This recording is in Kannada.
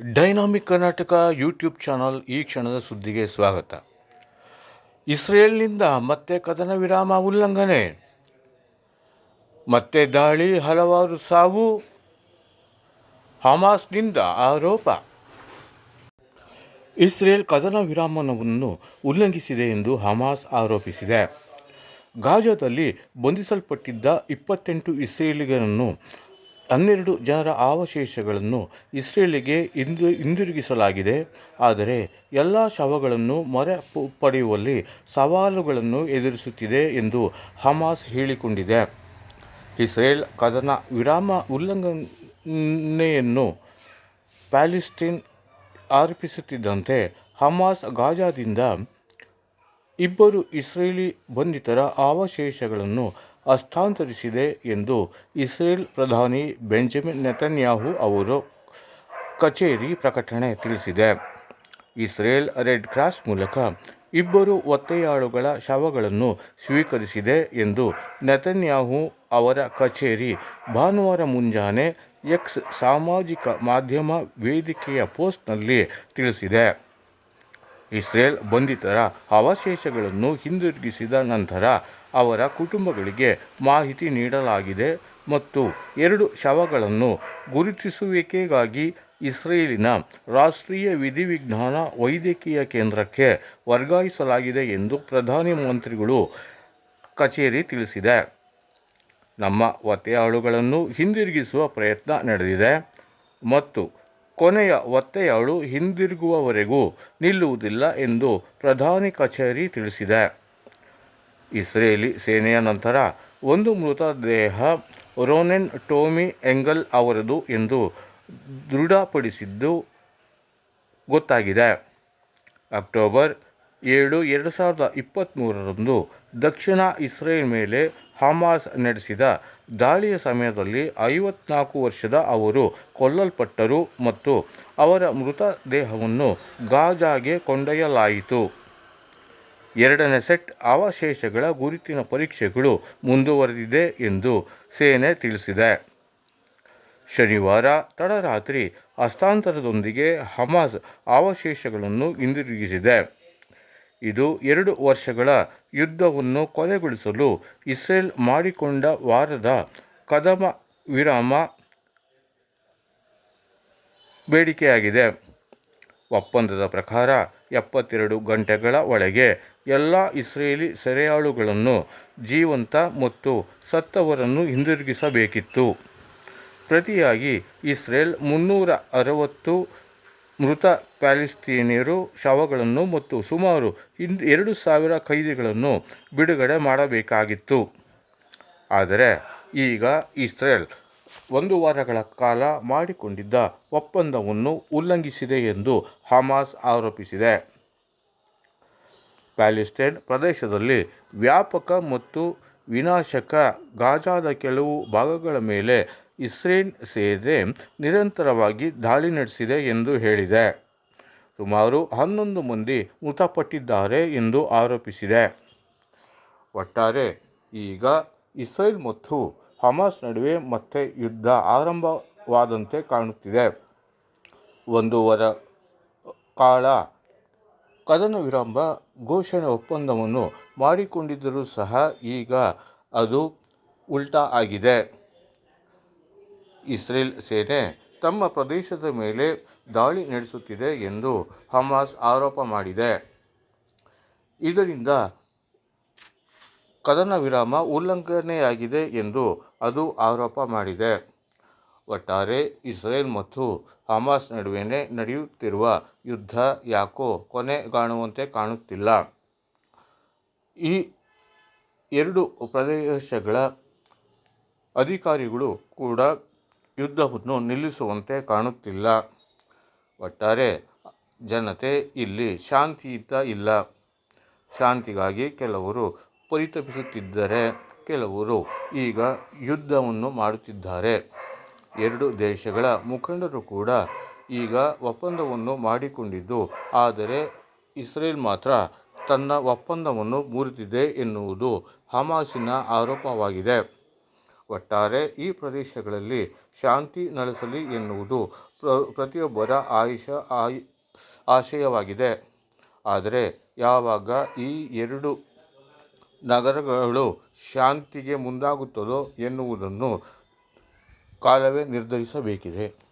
ಡೈನಾಮಿಕ್ ಕರ್ನಾಟಕ ಯೂಟ್ಯೂಬ್ ಚಾನಲ್ ಈ ಕ್ಷಣದ ಸುದ್ದಿಗೆ ಸ್ವಾಗತ. ಇಸ್ರೇಲ್ನಿಂದ ಮತ್ತೆ ಕದನ ವಿರಾಮ ಉಲ್ಲಂಘನೆ. ಮತ್ತೆ ದಾಳಿ, ಹಲವಾರು ಸಾವು. ಹಮಾಸ್ನಿಂದ ಆರೋಪ. ಇಸ್ರೇಲ್ ಕದನ ವಿರಾಮವನ್ನು ಉಲ್ಲಂಘಿಸಿದೆ ಎಂದು ಹಮಾಸ್ ಆರೋಪಿಸಿದೆ. ಗಾಜಾದಲ್ಲಿ ಬಂಧಿಸಲ್ಪಟ್ಟಿದ್ದ ಇಪ್ಪತ್ತೆಂಟು ಇಸ್ರೇಲಿಗರನ್ನು ಹನ್ನೆರಡು ಜನರ ಅವಶೇಷಗಳನ್ನು ಇಸ್ರೇಲಿಗೆ ಹಿಂದು ಹಿಂದಿರುಗಿಸಲಾಗಿದೆ. ಆದರೆ ಎಲ್ಲ ಶವಗಳನ್ನು ಮೊರೆ ಪಡೆಯುವಲ್ಲಿ ಸವಾಲುಗಳನ್ನು ಎದುರಿಸುತ್ತಿದೆ ಎಂದು ಹಮಾಸ್ ಹೇಳಿಕೊಂಡಿದೆ. ಇಸ್ರೇಲ್ ಕದನ ವಿರಾಮ ಉಲ್ಲಂಘನೆಯನ್ನು ಪ್ಯಾಲಿಸ್ಟೀನ್ ಆರೋಪಿಸುತ್ತಿದ್ದಂತೆ ಹಮಾಸ್ ಗಾಜಾದಿಂದ ಇಬ್ಬರು ಇಸ್ರೇಲಿ ಬಂಧಿತರ ಅವಶೇಷಗಳನ್ನು ಹಸ್ತಾಂತರಿಸಿದೆ ಎಂದು ಇಸ್ರೇಲ್ ಪ್ರಧಾನಿ ಬೆಂಜಮಿನ್ ನೆತನ್ಯಾಹು ಅವರು ಕಚೇರಿ ಪ್ರಕಟಣೆ ತಿಳಿಸಿದೆ. ಇಸ್ರೇಲ್ ರೆಡ್ ಕ್ರಾಸ್ ಮೂಲಕ ಇಬ್ಬರು ಒತ್ತೆಯಾಳುಗಳ ಶವಗಳನ್ನು ಸ್ವೀಕರಿಸಿದೆ ಎಂದು ನೆತನ್ಯಾಹು ಅವರ ಕಚೇರಿ ಭಾನುವಾರ ಮುಂಜಾನೆ ಎಕ್ಸ್ ಸಾಮಾಜಿಕ ಮಾಧ್ಯಮ ವೇದಿಕೆಯ ಪೋಸ್ಟ್ನಲ್ಲಿ ತಿಳಿಸಿದೆ. ಇಸ್ರೇಲ್ ಬಂಧಿತರ ಅವಶೇಷಗಳನ್ನು ಹಿಂದಿರುಗಿಸಿದ ನಂತರ ಅವರ ಕುಟುಂಬಗಳಿಗೆ ಮಾಹಿತಿ ನೀಡಲಾಗಿದೆ ಮತ್ತು ಎರಡು ಶವಗಳನ್ನು ಗುರುತಿಸುವಿಕೆಗಾಗಿ ಇಸ್ರೇಲಿನ ರಾಷ್ಟ್ರೀಯ ವಿಧಿವಿಜ್ಞಾನ ವೈದ್ಯಕೀಯ ಕೇಂದ್ರಕ್ಕೆ ವರ್ಗಾಯಿಸಲಾಗಿದೆ ಎಂದು ಪ್ರಧಾನಿ ಮಂತ್ರಿಗಳು ಕಚೇರಿ ತಿಳಿಸಿದೆ. ನಮ್ಮ ಒತ್ತೆಯಾಳುಗಳನ್ನು ಹಿಂದಿರುಗಿಸುವ ಪ್ರಯತ್ನ ನಡೆದಿದೆ ಮತ್ತು ಕೊನೆಯ ಒತ್ತೆಯಾಳು ಹಿಂದಿರುಗುವವರೆಗೂ ನಿಲ್ಲುವುದಿಲ್ಲ ಎಂದು ಪ್ರಧಾನಿ ಕಚೇರಿ ತಿಳಿಸಿದೆ. ಇಸ್ರೇಲಿ ಸೇನೆಯ ನಂತರ ಒಂದು ಮೃತದೇಹ ರೋನೆನ್ ಟೋಮಿ ಎಂಗಲ್ ಅವರದು ಎಂದು ದೃಢಪಡಿಸಿದ್ದು ಗೊತ್ತಾಗಿದೆ. ಅಕ್ಟೋಬರ್ ಏಳು ಎರಡು ಸಾವಿರದ ಇಪ್ಪತ್ತ್ಮೂರರಂದು ದಕ್ಷಿಣ ಇಸ್ರೇಲ್ ಮೇಲೆ ಹಮಾಸ್ ನಡೆಸಿದ ದಾಳಿಯ ಸಮಯದಲ್ಲಿ ಐವತ್ನಾಲ್ಕು ವರ್ಷದ ಅವರು ಕೊಲ್ಲಲ್ಪಟ್ಟರು ಮತ್ತು ಅವರ ಮೃತದೇಹವನ್ನು ಗಾಜಾಗೆ ಕೊಂಡೊಯ್ಯಲಾಯಿತು. ಎರಡನೇ ಸೆಟ್ ಅವಶೇಷಗಳ ಗುರುತಿನ ಪರೀಕ್ಷೆಗಳು ಮುಂದುವರೆದಿದೆ ಎಂದು ಸೇನೆ ತಿಳಿಸಿದೆ. ಶನಿವಾರ ತಡರಾತ್ರಿ ಹಸ್ತಾಂತರದೊಂದಿಗೆ ಹಮಾಸ್ ಅವಶೇಷಗಳನ್ನು ಹಿಂದಿರುಗಿಸಿದೆ. ಇದು ಎರಡು ವರ್ಷಗಳ ಯುದ್ಧವನ್ನು ಕೊನೆಗೊಳಿಸಲು ಇಸ್ರೇಲ್ ಮಾಡಿಕೊಂಡ ವಾರದ ಕದಮ ವಿರಾಮ ಬೇಡಿಕೆಯಾಗಿದೆ. ಒಪ್ಪಂದದ ಪ್ರಕಾರ ಎಪ್ಪತ್ತೆರಡು ಗಂಟೆಗಳ ಒಳಗೆ ಎಲ್ಲ ಇಸ್ರೇಲಿ ಸೆರೆಯಾಳುಗಳನ್ನು ಜೀವಂತ ಮತ್ತು ಸತ್ತವರನ್ನು ಹಿಂದಿರುಗಿಸಬೇಕಿತ್ತು. ಪ್ರತಿಯಾಗಿ ಇಸ್ರೇಲ್ ಮುನ್ನೂರ ಅರವತ್ತು ಮೃತ ಪ್ಯಾಲಿಸ್ತೀನಿಯರು ಶವಗಳನ್ನು ಮತ್ತು ಸುಮಾರು ಇನ್ ಎರಡು ಸಾವಿರ ಖೈದಿಗಳನ್ನು ಬಿಡುಗಡೆ ಮಾಡಬೇಕಾಗಿತ್ತು. ಆದರೆ ಈಗ ಇಸ್ರೇಲ್ ಒಂದು ವಾರಗಳ ಕಾಲ ಮಾಡಿಕೊಂಡಿದ್ದ ಒಪ್ಪಂದವನ್ನು ಉಲ್ಲಂಘಿಸಿದೆ ಎಂದು ಹಮಾಸ್ ಆರೋಪಿಸಿದೆ. ಪ್ಯಾಲೆಸ್ತೈನ್ ಪ್ರದೇಶದಲ್ಲಿ ವ್ಯಾಪಕ ಮತ್ತು ವಿನಾಶಕ ಗಾಜಾದ ಕೆಲವು ಭಾಗಗಳ ಮೇಲೆ ಇಸ್ರೇಲ್ ಸೇನೆ ನಿರಂತರವಾಗಿ ದಾಳಿ ನಡೆಸಿದೆ ಎಂದು ಹೇಳಿದೆ. ಸುಮಾರು ಹನ್ನೊಂದು ಮಂದಿ ಮೃತಪಟ್ಟಿದ್ದಾರೆ ಎಂದು ಆರೋಪಿಸಿದೆ. ಒಟ್ಟಾರೆ, ಈಗ ಇಸ್ರೇಲ್ ಮತ್ತು ಹಮಾಸ್ ನಡುವೆ ಮತ್ತೆ ಯುದ್ಧ ಆರಂಭವಾದಂತೆ ಕಾಣುತ್ತಿದೆ. ಒಂದು ವರ ಕಾಲ ಕದನ ವಿರಾಮ ಘೋಷಣೆ ಒಪ್ಪಂದವನ್ನು ಮಾಡಿಕೊಂಡಿದ್ದರೂ ಸಹ ಈಗ ಅದು ಉಲ್ಟಾ ಆಗಿದೆ. ಇಸ್ರೇಲ್ ಸೇನೆ ತಮ್ಮ ಪ್ರದೇಶದ ಮೇಲೆ ದಾಳಿ ನಡೆಸುತ್ತಿದೆ ಎಂದು ಹಮಾಸ್ ಆರೋಪ ಮಾಡಿದೆ. ಇದರಿಂದ ಕದನ ವಿರಾಮ ಉಲ್ಲಂಘನೆಯಾಗಿದೆ ಎಂದು ಅದು ಆರೋಪ ಮಾಡಿದೆ. ಒಟ್ಟಾರೆ ಇಸ್ರೇಲ್ ಮತ್ತು ಹಮಾಸ್ ನಡುವೆ ನಡೆಯುತ್ತಿರುವ ಯುದ್ಧ ಯಾಕೋ ಕೊನೆಗಾಣುವಂತೆ ಕಾಣುತ್ತಿಲ್ಲ. ಈ ಎರಡು ಪ್ರದೇಶಗಳ ಅಧಿಕಾರಿಗಳು ಕೂಡ ಯುದ್ಧವನ್ನು ನಿಲ್ಲಿಸುವಂತೆ ಕಾಣುತ್ತಿಲ್ಲ. ಒಟ್ಟಾರೆ ಜನತೆ ಇಲ್ಲಿ ಶಾಂತಿಯುತ ಇಲ್ಲ. ಶಾಂತಿಗಾಗಿ ಕೆಲವರು ಪರಿತಪಿಸುತ್ತಿದ್ದರೆ ಕೆಲವರು ಈಗ ಯುದ್ಧವನ್ನು ಮಾಡುತ್ತಿದ್ದಾರೆ. ಎರಡು ದೇಶಗಳ ಮುಖಂಡರು ಕೂಡ ಈಗ ಒಪ್ಪಂದವನ್ನು ಮಾಡಿಕೊಂಡಿದ್ದು, ಆದರೆ ಇಸ್ರೇಲ್ ಮಾತ್ರ ತನ್ನ ಒಪ್ಪಂದವನ್ನು ಮುರಿದಿದೆ ಎನ್ನುವುದು ಹಮಾಸಿನ ಆರೋಪವಾಗಿದೆ. ಒಟ್ಟಾರೆ ಈ ಪ್ರದೇಶಗಳಲ್ಲಿ ಶಾಂತಿ ನಡೆಸಲಿ ಎನ್ನುವುದು ಪ್ರ, ಪ್ರತಿಯೊಬ್ಬರ ಆಯುಷ, ಆಯ್, ಆಶಯವಾಗಿದೆ. ಆದರೆ ಯಾವಾಗ ಈ ಎರಡು ನಗರಗಳು ಶಾಂತಿಗೆ ಮುಂದಾಗುತ್ತದೋ ಎನ್ನುವುದನ್ನು ಕಾಲವೇ ನಿರ್ಧರಿಸಬೇಕಿದೆ.